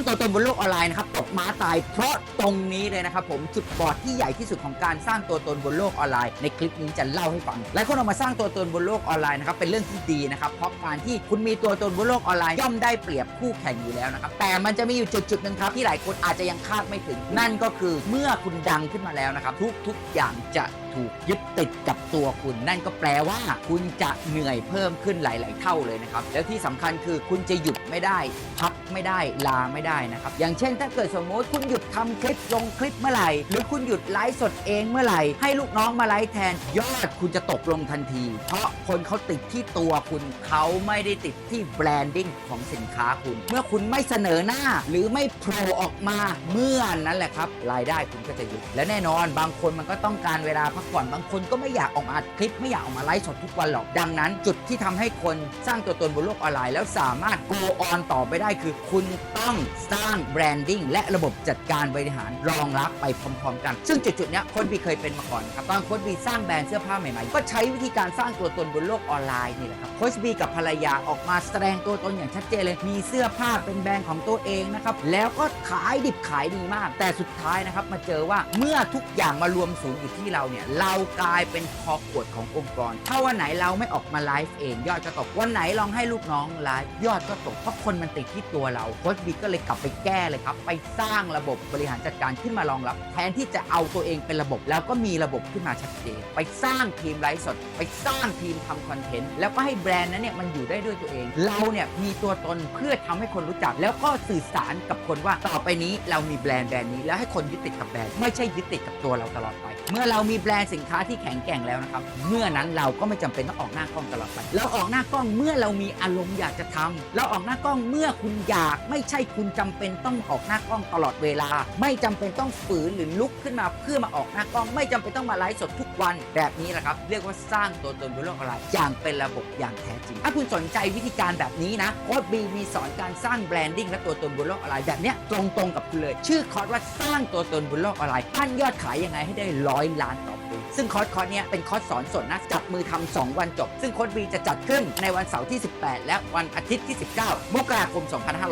างตัวตนบนโลกออนไลน์นะครับตกม้าตายเพราะตรงนี้เลยนะครับผมจุดบอดที่ใหญ่ที่สุดของการสร้างตัวตนบนโลกออนไลน์ ในคลิปนี้จะเล่าให้ฟังหลายคนเอามาสร้างตัวตนบนโลกออนไลน์นะครับเป็นเรื่องที่ดีนะครับเพราะการที่คุณมีตัวตนบนโลกออนไลน์ย่อมได้เปรียบคู่แข่งอยู่แล้วนะครับแต่มันจะมีอยู่จุดจุดๆหนึ่งครับที่หลายคนอาจจะยังคาดไม่ถึง นั่นก็คือเมื่อคุณดังขึ้นมาแล้วนะครับทุกๆอย่างจะ ถูกยึดติดกับตัวคุณ นั่นก็แปลว่า คุณจะเหนื่อยเพิ่มขึ้นหลาย ๆ เท่าเลยนะครับ แล้วที่สำคัญคือคุณจะหยุดไม่ได้ พักไม่ได้ลาไม่ได้นะครับ อย่างเช่น ถ้าเกิดสมมติคุณหยุดทำคลิปลงคลิปเมื่อไหร่ หรือคุณหยุดไลฟ์สดเองเมื่อไหร่ ให้ลูกน้องมาไลฟ์แทน ยอดคุณจะตกลงทันที เพราะคนเขาติดที่ตัวคุณเขาไม่ได้ติดที่แบรนดิ้งของสินค้าคุณ เมื่อคุณไม่เสนอหน้า หรือไม่โผล่ออกมาเมื่อนั้นแหละครับรายได้คุณก็จะหยุดและแน่นอนบางคนมันก็ต้องการเวลาพักผ่อนบางคนก็ไม่อยากออกมาอัดคลิป ไม่อยากออกมาไลฟ์สดทุกวันหรอก ดังนั้นจุดที่ทำให้คนสร้างตัวตนบนโลกออนไลน์แล้วสามารถ go on ต่อไปได้คือ คุณต้องสร้างแบรนดิ้งและระบบจัดการบริหารรองรับไปพร้อมๆกัน ซึ่งจุดๆเนี้ยโค้ชบีเคยเป็นมาก่อนครับตอนโค้ชบีสร้างแบรนด์เสื้อผ้าใหม่ๆ ก็ใช้วิธีการสร้างตัวตนบนโลกออนไลน์นี่แหละครับโค้ชบีกับภรรยาออกมาแสดงตัวตนอย่างชัดเจนเลย มีเสื้อผ้าเป็นแบรนด์ของตัวเองนะครับ แล้วก็ขายดิบขายดีมาก แต่สุดท้ายนะครับมาเจอว่าเมื่อทุกอย่างมารวมศูนย์อยู่ที่เราเนี่ยเรากลายเป็นคอขวดขององค์กร ถ้าวันไหนเราไม่ออกมาไลฟ์เอง ยอดก็ตก วันไหนลองให้ลูกน้องไลฟ์ยอดก็ตก เพราะคนมันติดที่ตัวเรา โค้ชบีก็เลยกลับไปแก้เลยครับ ไปสร้างระบบบริหารจัดการขึ้นมารองรับ แทนที่จะเอาตัวเองเป็นระบบ แล้วก็มีระบบขึ้นมาชัดเจน ไปสร้างทีมไลฟ์สด ไปสร้างทีมทำคอนเทนต์ แล้วก็ให้แบรนด์นั้นเนี่ยมันอยู่ได้ด้วยตัวเอง เราเนี่ยมีตัวตนเพื่อทำให้คนรู้จัก แล้วก็สื่อสารกับคนว่าต่อไปนี้เรามีแบรนด์แบรนด์นี้ แล้วให้คนยึดติดกับแบรนด์ ไม่ใช่ยึดติดกับตัวเราตลอดไป เมื่อเรามีแบรนด์สินค้าที่แข็งแกร่งแล้วนะครับ เมื่อนั้นเราก็ไม่จำเป็นต้องออกหน้ากล้องตลอดไปเราออกหน้ากล้องเมื่อเรามีอารมณ์อยากจะทำเราออกหน้ากล้องเมื่อคุณอยากไม่ใช่คุณจำเป็นต้องออกหน้ากล้องตลอดเวลา ไม่จำเป็นต้องฝืนหรือลุกขึ้นมาเพื่อมาออกหน้ากล้อง ไม่จำเป็นต้องมาไลฟ์สดทุกวันแบบนี้แหละครับ เรียกว่าสร้างตัวตนบนโลกออนไลน์อย่างเป็นระบบอย่างแท้จริง ถ้าคุณสนใจวิธีการแบบนี้นะโค้ดบีมีสอนการสร้างแบรนดิ้งและตัวตนบนโลกออนไลน์แบบเนี้ยตรงๆกับคุณเลย ชื่อคอร์สว่าสร้างตัวตนบนโลกออนไลน์ปั้นยอดขายยังไงให้ได้ร้อยล้านต่อซึ่งคอร์สคอร์สเนี้ยเป็นคอร์สสอนสดนะจับมือทำสองวันจบ ซึ่งโค้ดบีจะจัดขึ้นในวันเสาร์ที่ 18 และวันอาทิตย์ที่ 19 มกราคม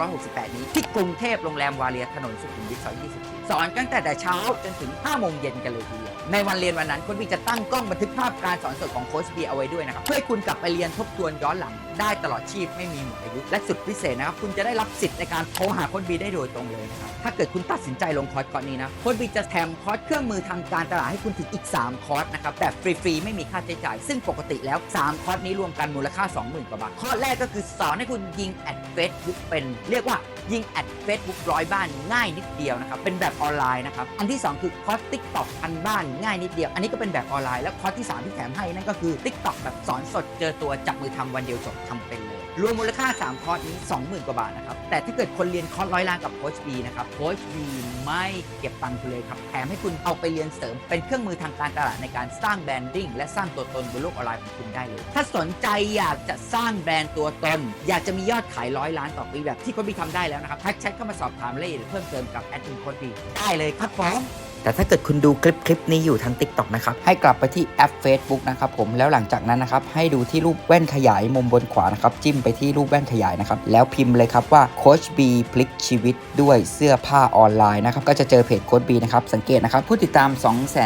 2568 นี้ ที่กรุงเทพโรงแรมวาเลียถนนสุขุมวิทซอย24สอนตั้งแต่แต่เช้าจนถึง 5 โมงเย็นกันเลยทีเดียว ในวันเรียนวันนั้นโค้ชบีจะตั้งกล้องบันทึกภาพการสอนสดของโค้ชบีเอาไว้ด้วยนะครับเพื่อให้คุณกลับไปเรียนทบทวนย้อนหลังได้ตลอดชีพไม่มีหมดอายุและสุดพิเศษนะครับคุณจะได้รับสิทธิ์ในการโทรหาโค้ชบีได้โดยตรงเลยนะครับถ้าเกิดคุณตัดสินใจลงคอร์สคอร์สนี้นะโค้ชบีจะแถมคอร์สเครื่องมือทางการตลาดให้คุณถึงอีก 3คอร์สนะครับแบบฟรีๆไม่มีค่าใช้จ่าย ซึ่งปกติแล้ว 3 คอร์สนี้รวมกันมูลค่า 20,000กว่าบาทคอร์สแรกก็คือสอนให้คุณยิงแอดเฟซบุ๊กเป็น เรียกว่ายิงแอดเฟซบุ๊กร้อยบ้านง่ายนิดเดียวนะครับเป็นแบบออนไลน์นะครับอันที่ 2 คือคอร์สติ๊กต็อกพันบ้านง่ายนิดเดียว อันนี้ก็เป็นแบบออนไลน์แล้วคอร์สที่ 3 ที่แถมให้นั่นก็คือ t ิ k t o k แบบสอนสดเจอตัวจับมือทำวันเดียวจบทำเป็นเลยรวมมูลค่า 3 คอร์สนี้ 20,000 กว่าบาทนะครับ แต่ถ้าเกิดคนเรียนคอร์สร้อยล้านกับโค้ชบีนะครับ โค้ชบีไม่เก็บตังค์คุณเลยครับ แถมให้คุณเอาไปเรียนเสริมเป็นเครื่องมือทางการตลาดในการสร้างแบรนดิ้งและสร้างตัวตนบนโลกออนไลน์ของคุณได้เลย ถ้าสนใจอยากจะสร้างแบรนด์ตัวตน อยากจะมียอดขายร้อยล้านต่อปีแบบที่โค้ชบีทำได้แล้วนะครับทักแชทเข้ามาสอบถามรายละเอียดเพิ่มเติมกับแอดมินโค้ดบีได้เลยครับผม แต่ถ้าเกิดคุณดูคลิปคลิปนี้อยู่ทาง TikTok นะครับ ให้กลับไปที่แอป Facebook นะครับผมแล้วหลังจากนั้นนะครับ ให้ดูที่รูปแว่นขยายมุมบนขวานะครับ จิ้มไปที่รูปแว่นขยายนะครับ แล้วพิมพ์เลยครับว่าโคชบีพลิกชีวิตด้วยเสื้อผ้าออนไลน์นะครับ ก็จะเจอเพจโคชบีนะครับ สังเกตนะครับ ผู้ติดตาม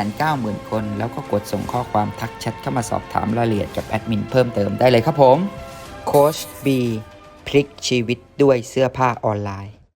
290,000 คน แล้วก็กดส่งข้อความทักแชทเข้ามาสอบถามรายละเอียดกับแอดมินเพิ่มเติมได้เลยครับผมโคชบีพลิกชีวิตด้วยเสื้อผ้าออนไลน์